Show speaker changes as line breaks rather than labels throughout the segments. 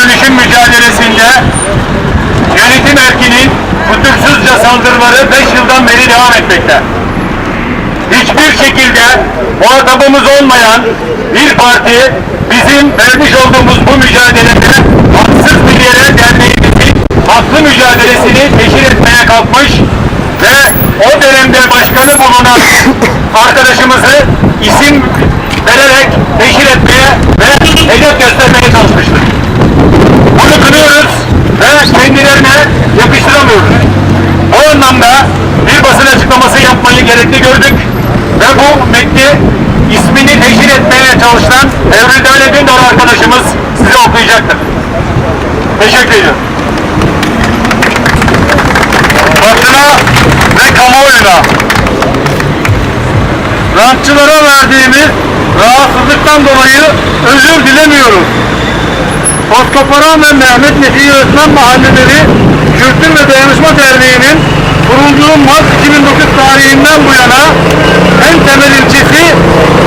dönüşüm mücadelesinde yönetim erkinin kusursuzca saldırıları 5 yıldan beri devam etmekte. Hiçbir şekilde muhatabımız olmayan bir parti bizim vermiş olduğumuz bu mücadelede haksız bir yere derneğimizin haklı mücadelesini teşhir etmeye kalkmış ve o dönemde başkanı bulunan arkadaşımızı isim vererek teşhir etmeye ve hedef göstermeye çalışmıştır. Gerekli gördük ve bu metni ismini teşhir etmeye çalışan Evri Devlet Dündar arkadaşımız size okuyacaktır. Teşekkür ediyorum. Basına ve kamuoyuna rantçılara verdiğimiz rahatsızlıktan dolayı özür dilemiyoruz. Toskoparan ve Mehmet Nefi Öğretmen Mahalleleri Kültür ve Dayanışma Derneği'nin kurulduğu Mart 2009 tarihinden bu yana en temel ilçesi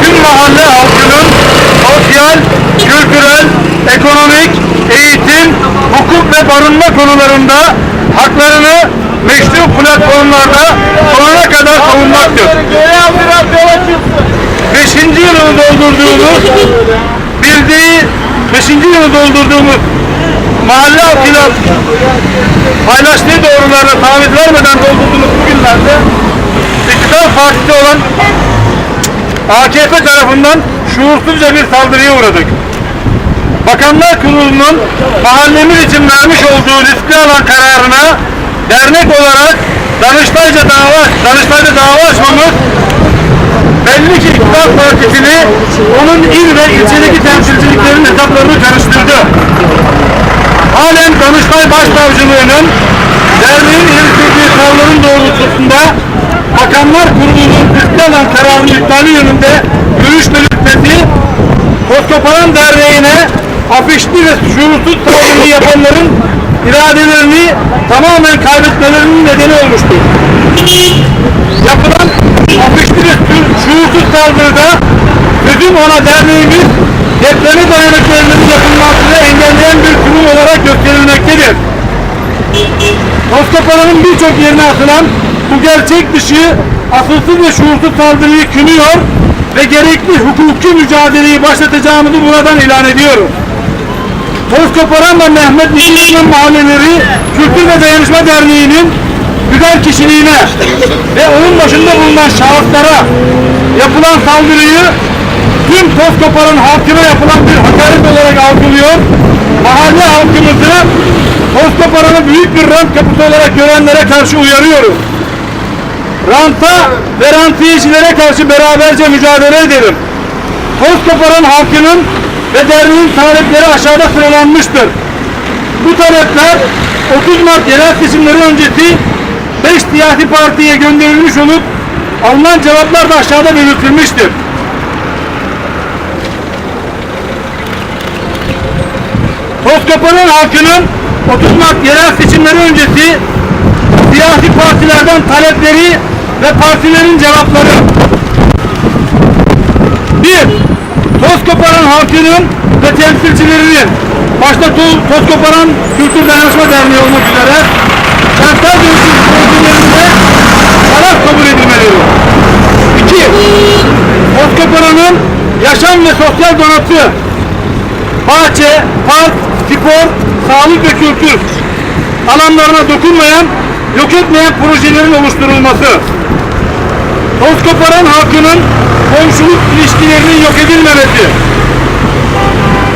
tüm mahalle halkının sosyal, kültürel, ekonomik, eğitim, hukuk ve barınma konularında haklarını meşru platformlarda sonuna kadar savunmaktır. Beşinci yılını doldurduğumuz bildiği beşinci yılı doldurduğumuz mahalle halkıyla paylaştığı doğrularına taviz vermeden doldurduğumuz bu günlerde iktidar partisi olan AKP tarafından şuursuzca bir saldırıya uğradık. Bakanlar Kurulu'nun mahallemiz için vermiş olduğu riskli alan kararına dernek olarak Danıştay'ca dava, Danıştay'da dava açmamız belli ki iktidar partisini onun il ve ilçedeki temsilciliklerin hesaplarını karıştırdı. Halen Danıştay Başsavcılığı'nın derneğin yürüttüğü kararların doğrultusunda Bakanlar Kurulu'nun riskli alan kararının iptali yönünde görüş belirtmesi Toskoparan Derneği'ne afişli ve şuursuz saldırı yapanların iradelerini tamamen kaybetmelerinin nedeni olmuştur. Yapılan afişli ve şu- şuursuz saldırıda sözüm ona derneğimiz depreme dayanıklı evlerin yapılmasını engelleyen bir kurum olarak gösterilmektedir. Toskopara'nın birçok yerine atılan bu gerçek dışı asılsız ve şuursuz saldırıyı kınıyor ve gerekli hukuki mücadeleyi başlatacağımızı buradan ilan ediyoruz. Toskoparan ve Mehmet Nişan'ın mahalleleri Kültür ve Dayanışma Derneği'nin güzel kişiliğine ve onun başında bulunan şahıslara yapılan saldırıyı tüm Toskopar'ın halkına yapılan bir hakaret olarak algılıyor. Mahalle halkımızı Toskopar'ını büyük bir rant kapısı olarak görenlere karşı uyarıyoruz. Ranta ve rantiyecilere karşı beraberce mücadele edelim. Toskopar'ın halkının ve derneğin talepleri aşağıda sıralanmıştır. Bu talepler 30 Mart yerel seçimleri öncesi 5 siyasi partiye gönderilmiş olup alınan cevaplar da aşağıda belirtilmiştir. Tozkapı'nın halkının 30 Mart yerel seçimleri öncesi siyasi partilerden talepleri ve partilerin cevapları. 1. Tozkoparan halkının ve temsilcilerinin başta To- Tozkoparan Kültür Dayanışma Derneği olmak üzere kentsel dönüşüm projelerinde taraf kabul edilmelidir. 2. Tozkoparan'ın yaşam ve sosyal donatı bahçe, park, spor, sağlık ve kültür alanlarına dokunmayan, yok etmeyen projelerin oluşturulması. Tozkoparan halkının komşuluk ilişkilerinin yok edilmemesi.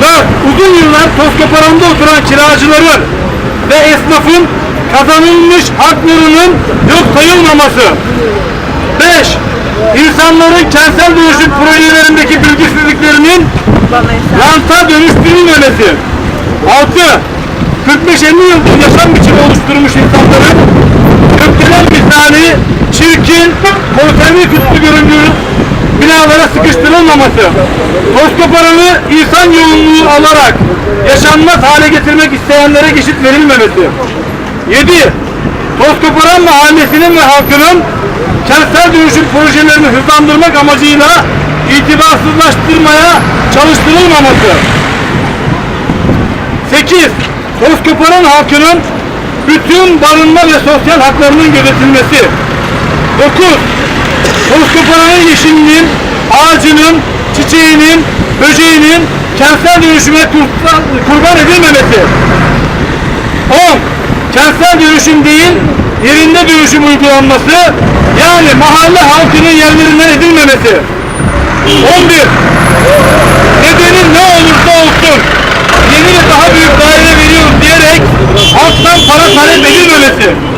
4. Uzun yıllar Tozkoparan'da oturan kiracıların ve esnafın kazanılmış haklarının yok sayılmaması. 5. İnsanların kentsel dönüşüm projelerindeki bilgisizliklerinin ranta dönüştürülmemesi. 6. 45-50 yıldır yaşam biçimi oluşturmuş insanların gökdelen misali çirkin, konserve kütlü göründüğü binalara sıkıştırılmaması, Toskoparan'ı insan yoğunluğu alarak yaşanmaz hale getirmek isteyenlere geçit verilmemesi. 7. Toskoparan mahallesinin ve halkının kentsel dönüşüm projelerini hızlandırmak amacıyla itibarsızlaştırmaya çalıştırılmaması. 8. Tozköprü'nün halkının bütün barınma ve sosyal haklarının gözetilmesi. 9. Tozköprü'nün yeşilliğinin, ağacının, çiçeğinin, böceğinin kentsel dönüşüme kurban, edilmemesi. 10. Kentsel dönüşüm değil, yerinde dönüşüm uygulanması, yani mahalle halkının yerlerinden edilmemesi. 11. Nedeni ne olursa olsun, daha büyük daire veriyoruz diyerek halktan para talep edilmemesi.